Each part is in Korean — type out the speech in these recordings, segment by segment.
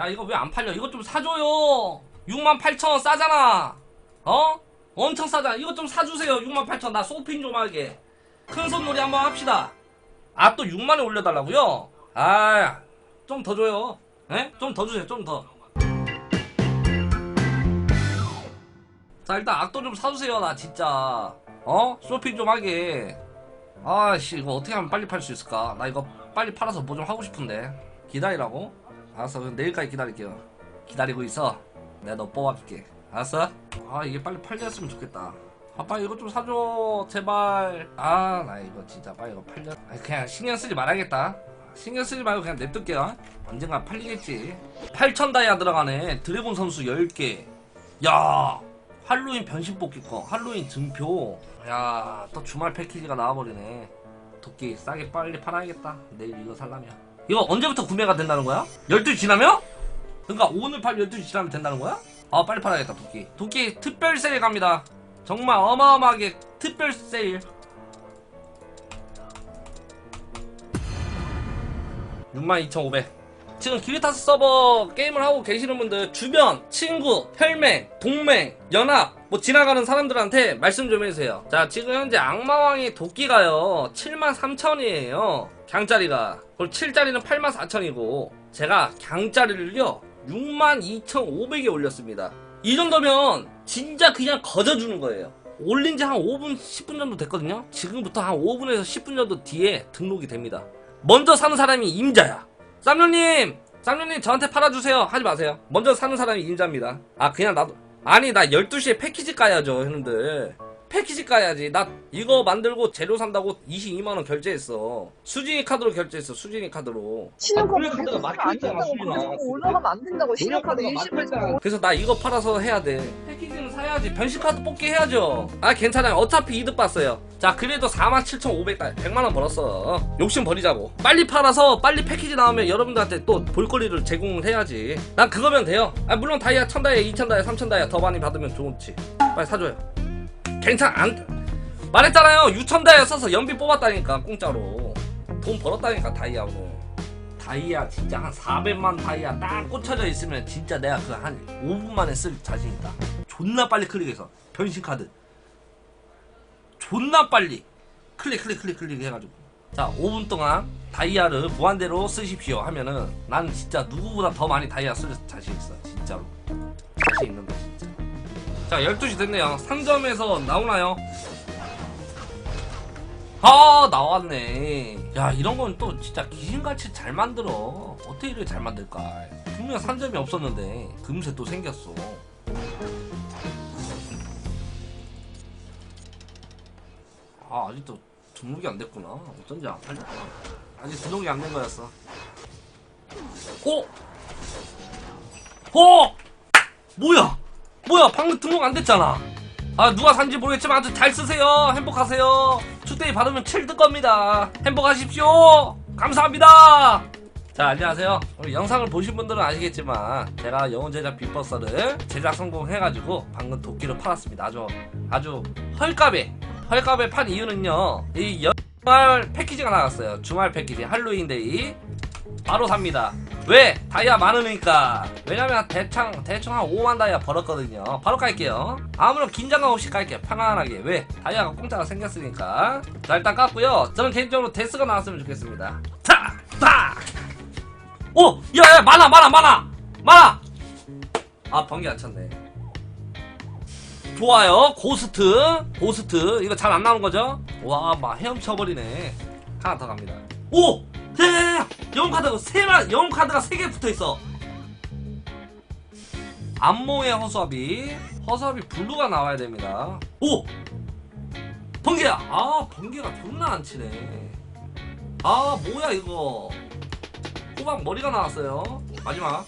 야 이거 왜 안 팔려? 이거 좀 사줘요. 68,000원 싸잖아. 어? 엄청 싸잖아 이거 좀 사주세요. 68,000원 나 쇼핑 좀 하게. 큰손 놀이 한번 합시다. 아 또 6만원 올려달라고요? 아 좀 더 줘요. 에? 좀 더 주세요. 좀더. 자 일단 악도 좀 사주세요. 나 진짜. 어? 쇼핑 좀 하게. 아씨 이거 어떻게 하면 빨리 팔 수 있을까? 나 이거 빨리 팔아서 뭐 좀 하고 싶은데. 기다리라고? 알았어 그럼 내일까지 기다릴게요. 기다리고 있어. 내가 너 뽑아줄게. 알았어? 아 이게 빨리 팔렸으면 좋겠다. 아 빨리 이거 좀 사줘 제발. 아 나 이거 진짜 빨리 이거 팔려. 아 그냥 신경 쓰지 말아야겠다. 신경 쓰지 말고 그냥 냅둘게요. 언젠가 팔리겠지. 8천 다이아 들어가네. 드래곤 선수 10개. 야 할로윈 변신 뽑기권 할로윈 증표. 야 또 주말 패키지가 나와버리네. 도끼 싸게 빨리 팔아야겠다. 내일 이거 살라면 이거 언제부터 구매가 된다는 거야? 12시 지나면? 그러니까 오늘 팔 12시 지나면 된다는 거야? 아 빨리 팔아야겠다 도끼 도끼 특별 세일 갑니다 정말 어마어마하게 특별 세일 62,500 지금 기리타스 서버 게임을 하고 계시는 분들 주변 친구 혈맹 동맹 연합 뭐 지나가는 사람들한테 말씀 좀 해주세요 자 지금 현재 악마왕의 도끼가요 73,000이에요 강짜리가 그리고 7짜리는 84,000이고 제가 강짜리를요 62,500에 올렸습니다. 이 정도면 진짜 그냥 거저주는 거예요. 올린 지 한 5분 10분 정도 됐거든요. 지금부터 한 5분에서 10분 정도 뒤에 등록이 됩니다. 먼저 사는 사람이 임자야. 쌈녀님 쌈녀님 저한테 팔아주세요. 하지 마세요. 먼저 사는 사람이 임자입니다. 아 그냥 나도 아니 나 12시에 패키지 까야죠 형님들 패키지 까야지 나 이거 만들고 재료 산다고 22만원 결제했어 수진이 카드로 결제했어 수진이 카드로 신용카드 그래, 카드가 계속 막혀 안 있잖아, 된다고 수진아. 올라가면 안 된다고 신용카드 일시불 그래서 나 이거 팔아서 해야 돼. 패키지는 사야지. 변신카드 뽑기 해야죠. 아, 괜찮아요. 어차피 이득 봤어요. 자, 그래도 47,500달, 100만원 벌었어. 욕심 버리자고. 빨리 팔아서 빨리 패키지 나오면 여러분들한테 또 볼거리를 제공을 해야지. 난 그거면 돼요. 아, 물론 다이아 1000다이아, 2000다이아, 3000다이아 더 많이 받으면 좋지. 빨리 사줘요. 괜찮, 안, 말했잖아요. 6000다이아 써서 연비 뽑았다니까, 공짜로. 돈 벌었다니까, 다이아 오늘. 다이아 진짜 한 400만 다이아 딱 꽂혀져 있으면 진짜 내가 그 한 5분 만에 쓸 자신 있다. 존나 빨리 클릭해서 변신 카드. 존나 빨리 클릭 클릭 클릭 클릭 해가지고 자 5분 동안 다이아를 무한대로 쓰십시오 하면은 난 진짜 누구보다 더 많이 다이아 쓸 자신 있어 진짜로 자신 있는데 진짜 자 12시 됐네요. 상점에서 나오나요? 아 나왔네. 야 이런 건 또 진짜 귀신같이 잘 만들어. 어떻게 이렇게 잘 만들까 분명 상점이 없었는데 금세 또 생겼어. 아 아직도 등록이 안 됐구나. 어쩐지 안 팔렸구나 아직 등록이 안 된 거였어. 어? 어? 뭐야 뭐야 방금 등록 안 됐잖아. 아 누가 산지 모르겠지만 아주 잘 쓰세요. 행복하세요. 축대이 받으면 7등 겁니다. 행복하십시오. 감사합니다. 자 안녕하세요. 우리 영상을 보신 분들은 아시겠지만 제가 영혼 제작 빅버서를 제작 성공해가지고 방금 도끼를 팔았습니다. 아주 아주 헐값에 헐값에 판 이유는요 이 연말 패키지가 나왔어요. 주말 패키지 할로윈데이 바로 삽니다. 왜? 다이아 많으니까. 왜냐면 대충 대충 한 5만 다이아 벌었거든요. 바로 깔게요. 아무런 긴장감 없이 깔게요. 편안하게. 왜? 다이아가 공짜가 생겼으니까. 자 일단 깠고요. 저는 개인적으로 데스가 나왔으면 좋겠습니다. 자, 딱. 오, 야야 많아 많아 많아 많아. 아 번개 안 쳤네. 좋아요. 고스트, 고스트. 이거 잘 안 나오는 거죠? 와, 막 헤엄쳐버리네. 하나 더 갑니다. 오! 야야야! 영웅 카드가 세 마, 영웅 카드가 세 개 붙어 있어. 안몽의 허수아비, 허수아비 블루가 나와야 됩니다. 오! 번개야! 아, 번개가 존나 안 치네. 아, 뭐야 이거? 호박 머리가 나왔어요. 마지막.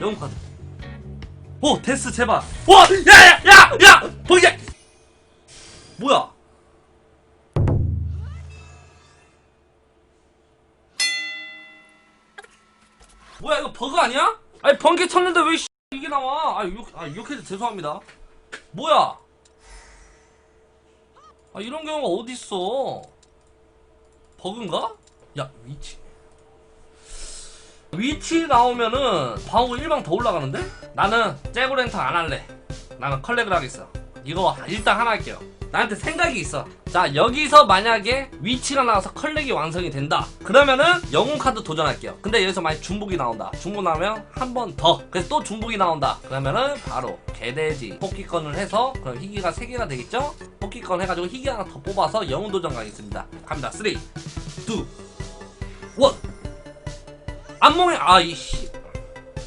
영웅 카드. 오, 데스 제발. 와, 야야야, 야, 야, 번개. 뭐야? 버그 아니야? 아니 번개 쳤는데 왜 씨, 이게 나와? 아 욕, 아 욕해서 죄송합니다. 뭐야? 아 이런 경우가 어디 있어? 버그인가? 야 위치. 위치 나오면은 방어 1방 더 올라가는데? 나는 째고 렌터 안 할래. 나는 컬렉을 하겠어. 이거 일단 하나 할게요. 나한테 생각이 있어. 자, 여기서 만약에 위치가 나와서 컬렉이 완성이 된다. 그러면은 영웅 카드 도전할게요. 근데 여기서 만약 중복이 나온다. 중복 나오면 한 번 더. 그래서 또 중복이 나온다. 그러면은 바로 개돼지 뽑기권을 해서 그럼 희귀가 3개가 되겠죠? 뽑기권 해가지고 희귀 하나 더 뽑아서 영웅 도전 가겠습니다. 갑니다. 3, 2, 1. 안몽에 아 이씨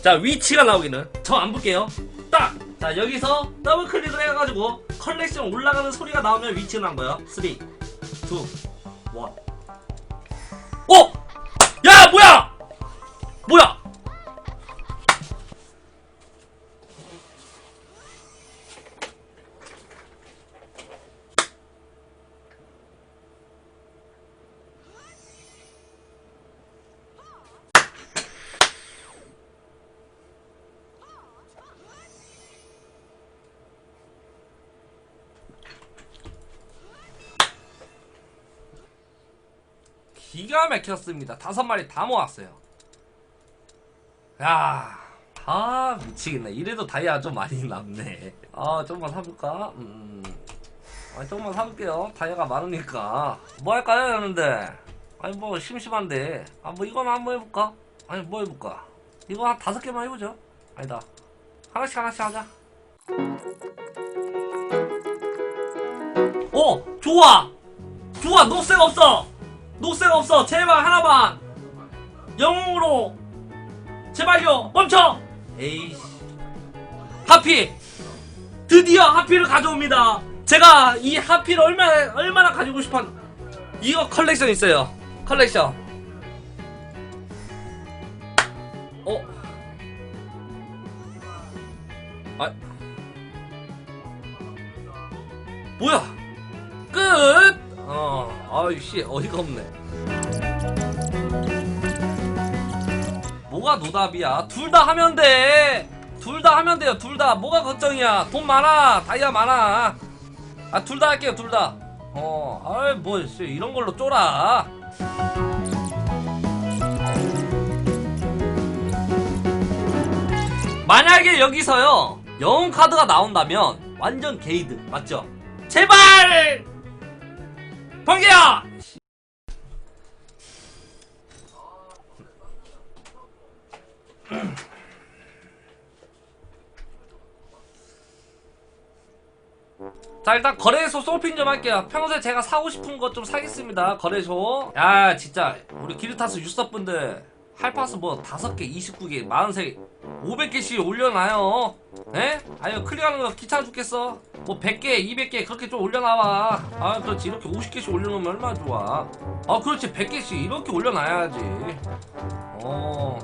자 위치가 나오기는 저 안 볼게요 딱 자 여기서 더블 클릭을 해가지고 컬렉션 올라가는 소리가 나오면 위치가 난 거예요. 3 2 1 오! 야 뭐야? 뭐야 기가 막혔습니다 다섯 마리 다 모았어요 야, 아 미치겠네. 이래도 다이아 좀 많이 남네. 아 좀만 사볼까? 음, 아 좀만 사볼게요. 다이아가 많으니까. 뭐 할까요, 여러분들? 아니 뭐 심심한데. 아 뭐 이거나 한번 해볼까? 아니 뭐 해볼까? 이거 한 다섯 개만 해보죠. 아니다. 하나씩 하나씩 하자. 오, 좋아, 좋아. 녹색 없어. 녹색 없어. 제발 하나만. 영웅으로. 제발요 멈춰 에이씨 하피 드디어 하피를 가져옵니다 제가 이 하피를 얼마나 얼마나 가지고 싶었 이거 컬렉션 있어요 컬렉션 어? 아 뭐야 아이씨 어이가 없네 뭐가 노답이야? 둘 다 하면 돼. 둘 다 하면 돼요. 둘 다. 뭐가 걱정이야? 돈 많아. 다이아 많아. 아, 둘 다 할게요. 둘 다. 어, 아이 뭐 씨, 이런 걸로 쫄아. 만약에 여기서요. 영웅 카드가 나온다면 완전 게이드. 맞죠? 제발! 번개야! 자 일단 거래소 쇼핑 좀 할게요. 평소에 제가 사고 싶은 것 좀 사겠습니다. 거래소. 야 진짜. 우리 기르타스 유서분들 할파스 뭐 다섯 개 29개 43개 500개씩 올려놔요. 에? 아유 클릭하는 거 귀찮아 죽겠어? 뭐 100개 200개 그렇게 좀 올려놔봐 아 그렇지. 이렇게 50개씩 올려놓으면 얼마나 좋아. 아 그렇지. 100개씩 이렇게 올려놔야지. 어.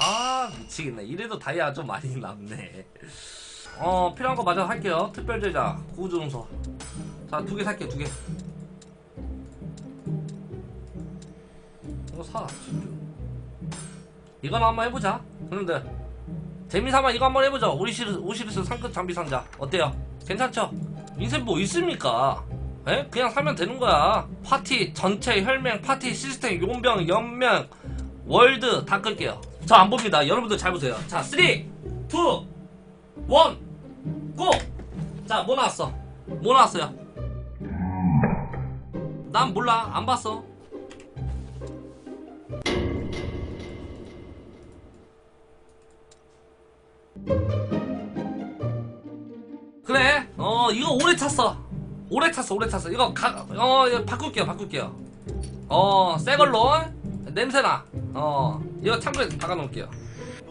아 미치겠네. 이래도 다이아 좀 많이 남네. 어 필요한 거 마저 할게요. 특별 제작 구조증서. 자 두 개 살게 두개 거 사 진짜 이거나 한번 해보자 그런데 재미삼아 이거 한번 해보자 오리시르 오시리스 상급 장비 상자 어때요 괜찮죠 인생 뭐 있습니까 에? 그냥 사면 되는 거야 파티 전체 혈맹 파티 시스템 용병 연명 월드 다 끌게요 저 안 봅니다 여러분들 잘 보세요 자 3 2 1 고! 자, 뭐 나왔어? 뭐 나왔어요? 난 몰라. 안 봤어. 이거 오래 찼어. 오래 찼어, 오래 찼어. 이거 가, 어, 이거 바꿀게요, 바꿀게요. 어, 새 걸로. 냄새나. 어, 이거 참고해 박아놓을게요.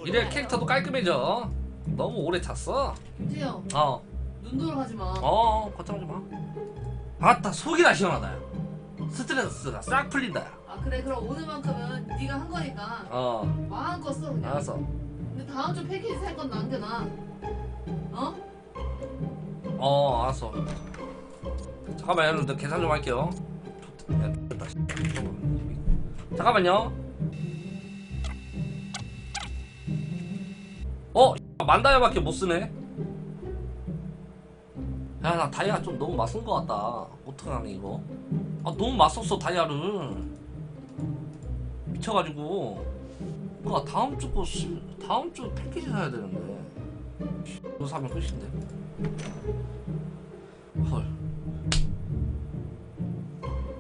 이래 캐릭터도 깔끔해져. 너무 오래 찼어. 김지영 어. 눈 돌아가지 마. 어, 걱정하지 마. 아따, 속이 다 시원하다. 야. 스트레스가 싹 풀린다. 야. 아 그래 그럼 오늘만큼은 네가 한 거니까 어, 마음껏 써 그냥. 알았어. 근데 다음 주 패키지 살 건 남겨놔. 어? 어, 알았어. 잠깐만, 여러분들 계산 좀 할게요. 잠깐만요. 어, 만다이아밖에 못 쓰네. 야, 나 다이아 좀 너무 맞쓴 것 같다. 어떡하니, 이거? 아, 너무 맞섰어, 다이아를. 미쳐가지고 그 다음 주 거 다음 주 패키지 사야 되는데 이거 사면 끝인데 헐.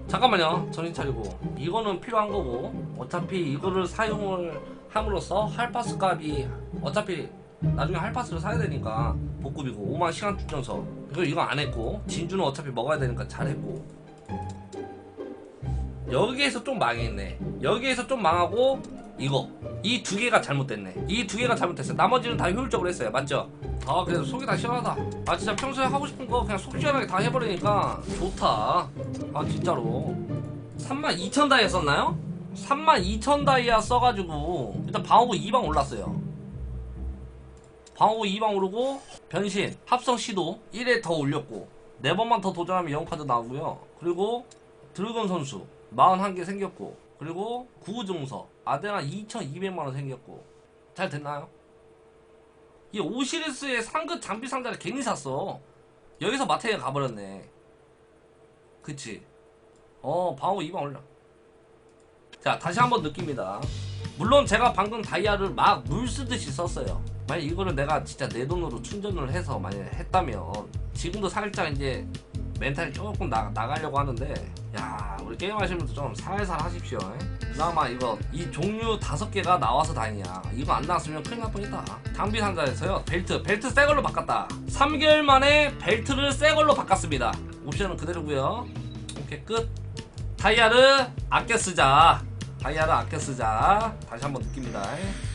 잠깐만요. 정신 차리고. 이거는 필요한 거고 어차피 이거를 사용을 함으로써 할파스 값이 어차피 나중에 할파스를 사야 되니까 복급이고 5만 시간 충전서. 이거 이거 안 했고 진주는 어차피 먹어야 되니까 잘 했고. 여기에서 좀 망했네. 여기에서 좀 망하고 이거. 이 두 개가 잘못됐네. 이 두 개가 잘못됐어요 나머지는 다 효율적으로 했어요. 맞죠? 아 그래도 속이 다 시원하다. 아 진짜 평소에 하고 싶은 거 그냥 속 시원하게 다 해버리니까 좋다. 아 진짜로. 32,000 다이아 썼나요? 32,000 다이아 써가지고 일단 방어구 2방 올랐어요. 방어구 2방 오르고 변신 합성 시도 1회 더 올렸고 4번만 더 도전하면 영카드 나오고요. 그리고 드래곤 선수 41개 생겼고 그리고 구우증서 아데나 2200만원 생겼고 잘 됐나요? 이 오시리스의 상급 장비 상자를 괜히 샀어. 여기서 마트에 가버렸네. 그치? 어 방어구 2방 올려. 자 다시 한번 느낍니다. 물론 제가 방금 다이아를 막 물 쓰듯이 썼어요. 만약 이거를 내가 진짜 내 돈으로 충전을 해서 만약 했다면 지금도 살짝 이제 멘탈이 조금 나, 나가려고 하는데 야 우리 게임 하시는 분들 좀 살살 하십시오. 에? 그나마 이거 이 종류 다섯 개가 나와서 다행이야. 이거 안 나왔으면 큰일 날 뻔했다. 장비 상자에서요 벨트 벨트 새 걸로 바꿨다. 3개월 만에 벨트를 새 걸로 바꿨습니다. 옵션은 그대로고요. 오케이 끝. 다이아를 아껴 쓰자. 다이아를 아껴 쓰자. 다시 한번 느낍니다. 에?